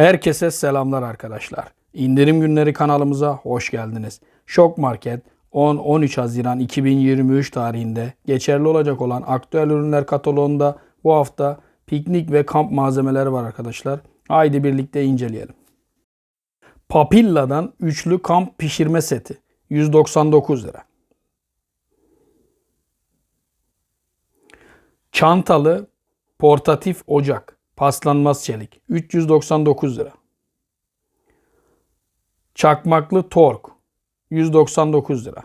Herkese selamlar arkadaşlar. İndirim günleri kanalımıza hoş geldiniz. Şok Market 10-13 Haziran 2023 tarihinde geçerli olacak olan aktüel ürünler kataloğunda bu hafta piknik ve kamp malzemeleri var arkadaşlar. Haydi birlikte inceleyelim. Papilla'dan üçlü kamp pişirme seti 199 lira. Çantalı portatif ocak paslanmaz çelik 399 lira. Çakmaklı tork 199 lira.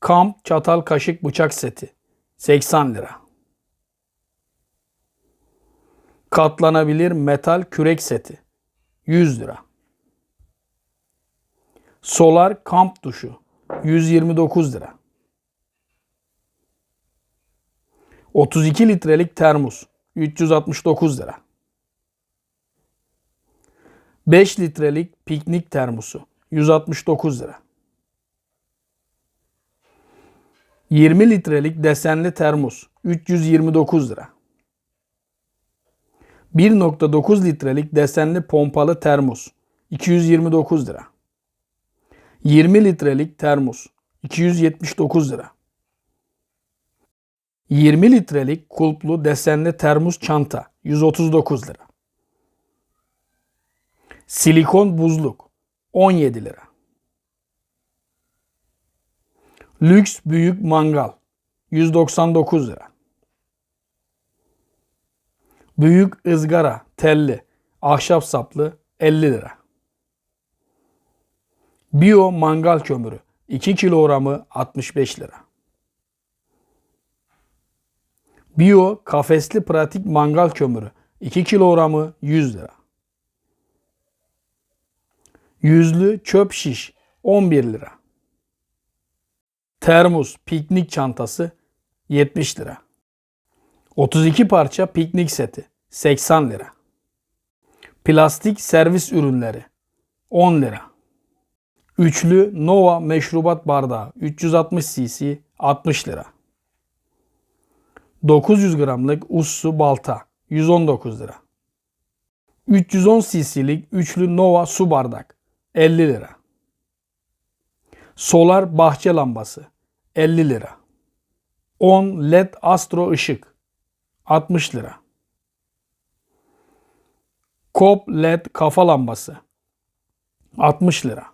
Kamp çatal kaşık bıçak seti 80 lira. Katlanabilir metal kürek seti 100 lira. Solar kamp duşu 129 lira. 32 litrelik termos 369 lira. 5 litrelik piknik termosu 169 lira. 20 litrelik desenli termos 329 lira. 1.9 litrelik desenli pompalı termos 229 lira. 20 litrelik termos 279 lira. 20 litrelik kulplu desenli termos çanta 139 lira. Silikon buzluk 17 lira. Lüks büyük mangal 199 lira. Büyük ızgara telli ahşap saplı 50 lira. Bio mangal kömürü 2 kilogramı 65 lira. Bio kafesli pratik mangal kömürü 2 kilogramı 100 lira. Yüzlü çöp şiş 11 lira. Termos piknik çantası 70 lira. 32 parça piknik seti 80 lira. Plastik servis ürünleri 10 lira. Üçlü Nova meşrubat bardağı 360 cc 60 lira. 900 gramlık ussu balta 119 lira. 310 cc'lik üçlü Nova su bardak 50 lira. Solar bahçe lambası 50 lira. 10 led astro ışık 60 lira. Kop led kafa lambası 60 lira.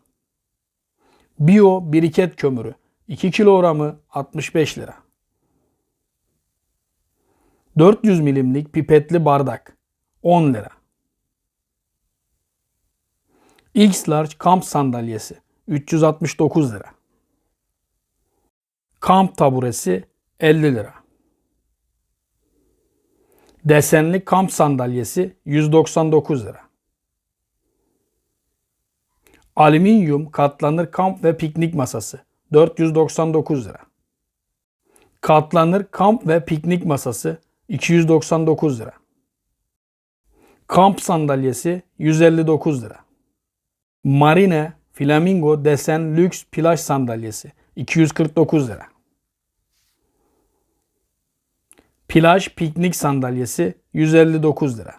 Bio biriket kömürü 2 kilogramı 65 lira. 400 milimlik pipetli bardak 10 lira. X Large kamp sandalyesi 369 lira. Kamp taburesi 50 lira. Desenli kamp sandalyesi 199 lira. Alüminyum katlanır kamp ve piknik masası 499 lira. Katlanır kamp ve piknik masası 299 lira. Kamp sandalyesi 159 lira. Marine Flamingo desen lüks plaj sandalyesi 249 lira. Plaj piknik sandalyesi 159 lira.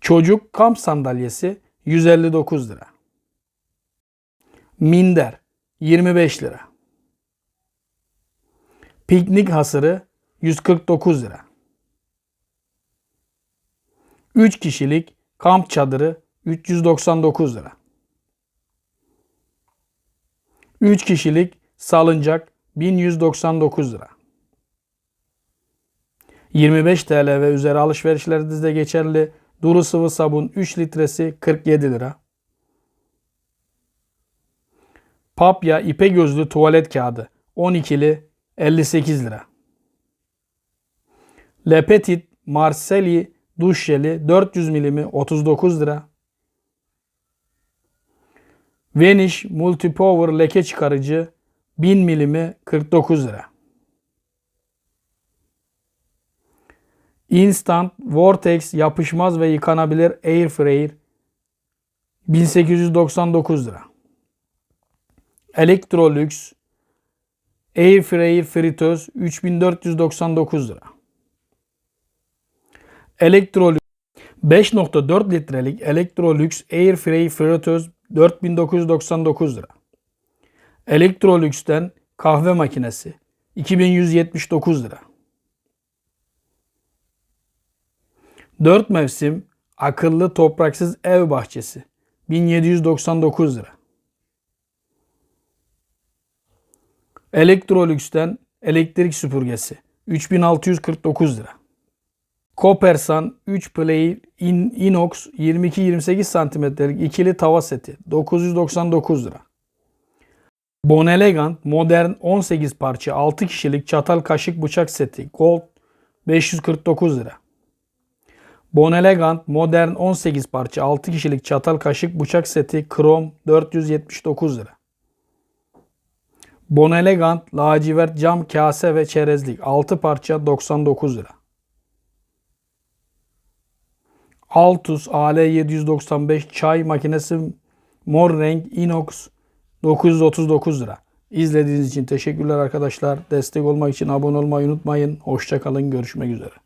Çocuk kamp sandalyesi 159 lira. Minder 25 lira. Piknik hasırı 149 lira. 3 kişilik kamp çadırı 399 lira. 3 kişilik salıncak 1199 lira. 25 TL ve üzeri alışverişlerinizde geçerli duru sıvı sabun 3 litresi 47 lira. Papya ipe gözlü tuvalet kağıdı 12'li 58 lira. Le Petit Marcelli duş jeli 400 milimi 39 lira. Vanish Multipower leke çıkarıcı 1000 milimi 49 lira. Instant Vortex yapışmaz ve yıkanabilir Air Fryer 1899 lira. Electrolux Air Fryer fritöz 3499 lira. Electrolux 5.4 litrelik Electrolux Airfryer fritöz 4999 lira. Electrolux'ten kahve makinesi 2179 lira. 4 mevsim akıllı topraksız ev bahçesi 1799 lira. Electrolux'ten elektrik süpürgesi 3649 lira. Kopersan 3 Play in, inox 22-28 santimetrelik ikili tava seti 999 lira. Bonelegant modern 18 parça 6 kişilik çatal kaşık bıçak seti Gold 549 lira. Bonelegant modern 18 parça 6 kişilik çatal kaşık bıçak seti Krom 479 lira. Bonelegant lacivert cam kase ve çerezlik 6 parça 99 lira. Altus AL795 çay makinesi mor renk inox 939 lira. İzlediğiniz için teşekkürler arkadaşlar. Destek olmak için abone olmayı unutmayın. Hoşçakalın. Görüşmek üzere.